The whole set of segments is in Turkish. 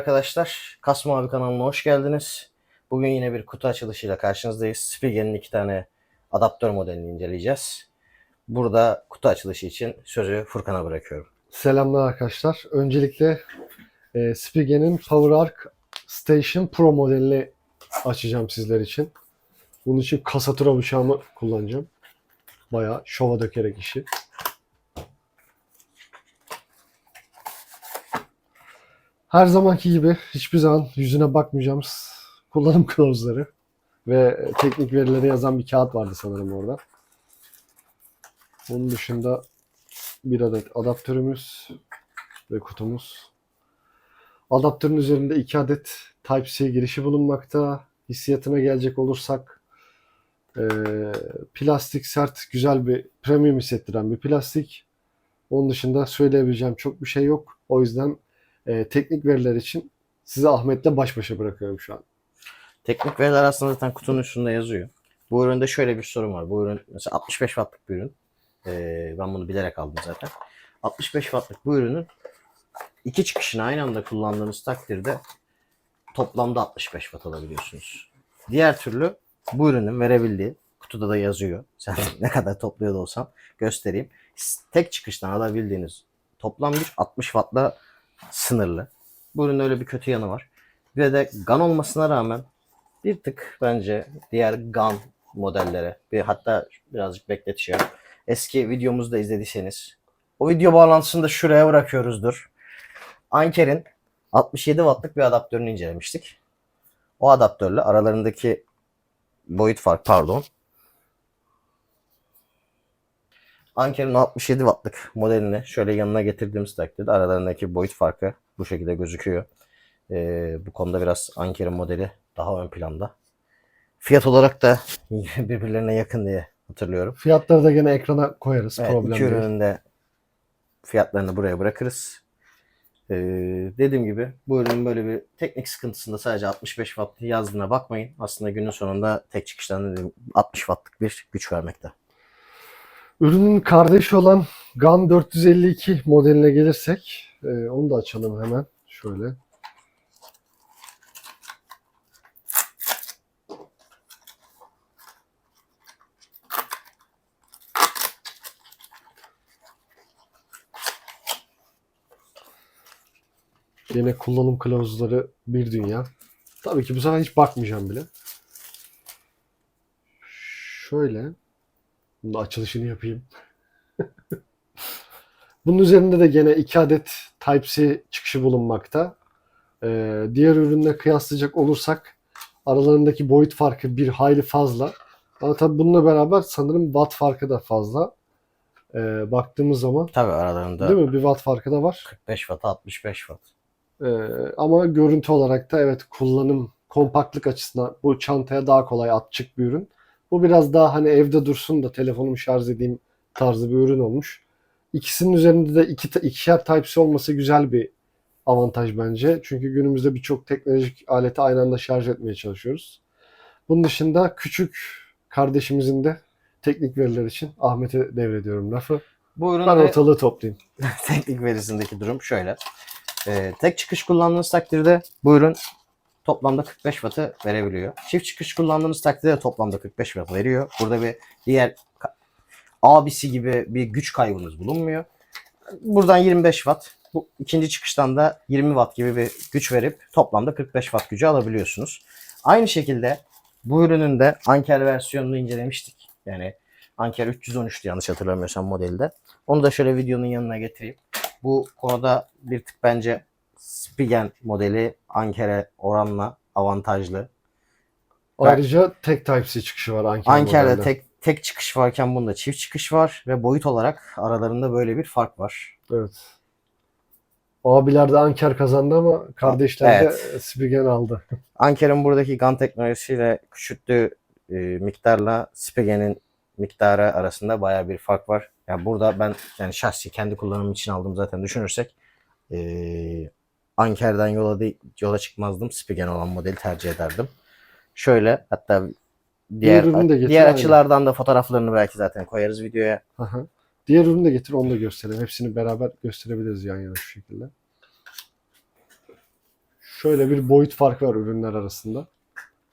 arkadaşlar. Kasma abi kanalına hoş geldiniz. Bugün yine bir kutu açılışıyla karşınızdayız. Spigen'in iki tane adaptör modelini inceleyeceğiz. Burada kutu açılışı için sözü Furkan'a bırakıyorum. Selamlar arkadaşlar. Öncelikle e, Spigen'in PowerArc Station Pro modelini açacağım sizler için. Bunun için kasatura bıçağımı kullanacağım. Bayağı şova dökerek işi. Her zamanki gibi hiçbir zaman yüzüne bakmayacağım kullanım kılavuzları ve teknik verileri yazan bir kağıt vardı sanırım orada. Onun dışında bir adet adaptörümüz ve kutumuz. Adaptörün üzerinde iki adet Type-C girişi bulunmakta. Hissiyatına gelecek olursak eee, plastik sert güzel bir premium hissettiren bir plastik. Onun dışında söyleyebileceğim çok bir şey yok. O yüzden eee, teknik veriler için sizi Ahmet'le baş başa bırakıyorum şu an. Teknik veriler aslında zaten kutunun üstünde yazıyor. Bu üründe şöyle bir sorun var. Bu ürün mesela 65 wattlık bir ürün. Ee, ben bunu bilerek aldım zaten. 65 wattlık bu ürünün iki çıkışını aynı anda kullandığınız takdirde toplamda 65 watt alabiliyorsunuz. Diğer türlü bu ürünün verebildiği kutuda da yazıyor. Sen ne kadar topluyor da olsam göstereyim. Tek çıkıştan alabildiğiniz toplam güç 60 wattla sınırlı. Bu ürünün öyle bir kötü yanı var. Ve de GAN olmasına rağmen bir tık bence diğer GAN modellere bir hatta birazcık bekleteceğim. Eski videomuzda izlediyseniz o video bağlantısını da şuraya bırakıyoruzdur. Anker'in 67 wattlık bir adaptörünü incelemiştik. O adaptörle aralarındaki boyut fark pardon. Anker'in 67 wattlık modelini şöyle yanına getirdiğimiz takdirde aralarındaki boyut farkı bu şekilde gözüküyor. Ee, bu konuda biraz Anker'in modeli daha ön planda. Fiyat olarak da birbirlerine yakın diye hatırlıyorum. Fiyatları da gene ekrana koyarız. Evet, Problem iki ürünün de fiyatlarını buraya bırakırız. Ee, dediğim gibi bu ürünün böyle bir teknik sıkıntısında sadece 65 watt yazdığına bakmayın. Aslında günün sonunda tek çıkıştan dediğim 60 wattlık bir güç vermekte. Ürünün kardeşi olan GAN 452 modeline gelirsek e, onu da açalım hemen. Şöyle. Yine kullanım kılavuzları bir dünya. Tabii ki bu sefer hiç bakmayacağım bile. Şöyle. Bunun açılışını yapayım. Bunun üzerinde de gene iki adet Type-C çıkışı bulunmakta. Ee, diğer ürünle kıyaslayacak olursak aralarındaki boyut farkı bir hayli fazla. Ama tabii bununla beraber sanırım watt farkı da fazla. Ee, baktığımız zaman Tabii aralarında değil mi? Bir watt farkı da var. 45 watt 65 watt. Ee, ama görüntü olarak da evet kullanım kompaktlık açısından bu çantaya daha kolay atçık bir ürün. Bu biraz daha hani evde dursun da telefonumu şarj edeyim tarzı bir ürün olmuş. İkisinin üzerinde de iki, ikişer Type-C olması güzel bir avantaj bence. Çünkü günümüzde birçok teknolojik aleti aynı anda şarj etmeye çalışıyoruz. Bunun dışında küçük kardeşimizin de teknik veriler için Ahmet'e devrediyorum lafı. Bu Ben üründe ortalığı toplayayım. teknik verisindeki durum şöyle. Ee, tek çıkış kullandığınız takdirde bu ürün toplamda 45 wattı verebiliyor. Çift çıkış kullandığınız takdirde de toplamda 45 watt veriyor. Burada bir diğer abisi gibi bir güç kaybınız bulunmuyor. Buradan 25 watt. Bu ikinci çıkıştan da 20 watt gibi bir güç verip toplamda 45 watt gücü alabiliyorsunuz. Aynı şekilde bu ürünün de Anker versiyonunu incelemiştik. Yani Anker 313'tü yanlış hatırlamıyorsam modelde. Onu da şöyle videonun yanına getireyim. Bu konuda bir tık bence Spigen modeli Anker'e oranla avantajlı. Ayrıca tek Type-C çıkışı var Anker Anker'de modelde. tek tek çıkış varken bunda çift çıkış var ve boyut olarak aralarında böyle bir fark var. Evet. Abiler de Anker kazandı ama kardeşler de Spigen aldı. Anker'in buradaki GAN teknolojisiyle küçülttüğü e, miktarla Spigen'in miktarı arasında baya bir fark var. Yani burada ben yani şahsi kendi kullanımım için aldım zaten düşünürsek e, Anker'den yola değil, yola çıkmazdım. Spigen olan modeli tercih ederdim. Şöyle hatta diğer ürünü de getir, diğer aynen. açılardan da fotoğraflarını belki zaten koyarız videoya. Aha. Diğer ürünü de getir onu da gösterelim. Hepsini beraber gösterebiliriz yan yana şu şekilde. Şöyle bir boyut farkı var ürünler arasında.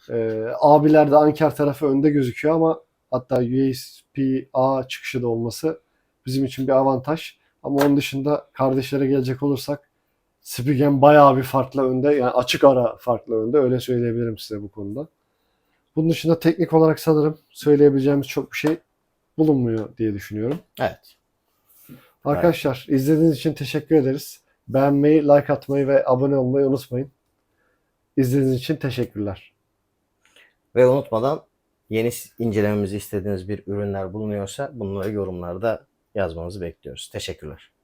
Ee, abilerde Anker tarafı önde gözüküyor ama hatta USB-A çıkışı da olması bizim için bir avantaj. Ama onun dışında kardeşlere gelecek olursak Spigen bayağı bir farklı önde. Yani açık ara farklı önde. Öyle söyleyebilirim size bu konuda. Bunun dışında teknik olarak sanırım söyleyebileceğimiz çok bir şey bulunmuyor diye düşünüyorum. Evet. Arkadaşlar izlediğiniz için teşekkür ederiz. Beğenmeyi, like atmayı ve abone olmayı unutmayın. İzlediğiniz için teşekkürler. Ve unutmadan yeni incelememizi istediğiniz bir ürünler bulunuyorsa bunları yorumlarda yazmanızı bekliyoruz. Teşekkürler.